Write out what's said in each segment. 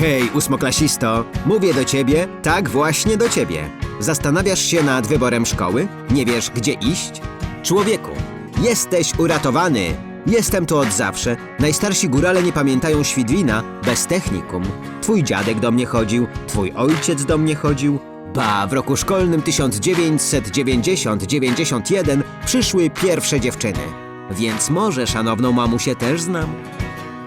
Hej, ósmoklasisto, mówię do ciebie, tak właśnie do ciebie. Zastanawiasz się nad wyborem szkoły? Nie wiesz, gdzie iść? Człowieku, jesteś uratowany. Jestem tu od zawsze. Najstarsi górale nie pamiętają Świdwina bez technikum. Twój dziadek do mnie chodził, twój ojciec do mnie chodził. Ba, w roku szkolnym 1990-91 przyszły pierwsze dziewczyny. Więc może szanowną mamusię też znam?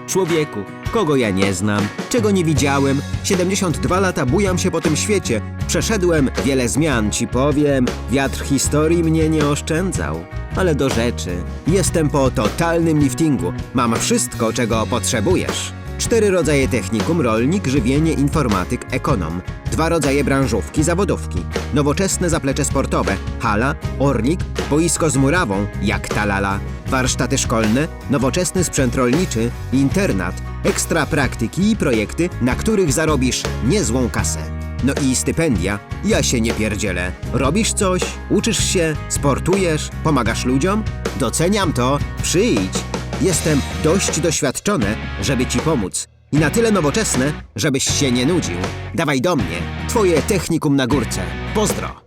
Człowieku, kogo ja nie znam, czego nie widziałem, 72 lata bujam się po tym świecie. Przeszedłem wiele zmian, ci powiem, wiatr historii mnie nie oszczędzał. Ale do rzeczy, jestem po totalnym liftingu, mam wszystko, czego potrzebujesz. Cztery rodzaje technikum, rolnik, żywienie, informatyk, ekonom. Dwa rodzaje branżówki, zawodówki. Nowoczesne zaplecze sportowe, hala, orlik, boisko z murawą, jak talala. Warsztaty szkolne, nowoczesny sprzęt rolniczy, internat, ekstra praktyki i projekty, na których zarobisz niezłą kasę. No i stypendia, ja się nie pierdzielę. Robisz coś, uczysz się, sportujesz, pomagasz ludziom? Doceniam to, przyjdź. Jestem dość doświadczony, żeby ci pomóc. I na tyle nowoczesne, żebyś się nie nudził. Dawaj do mnie, twoje technikum na górce. Pozdro!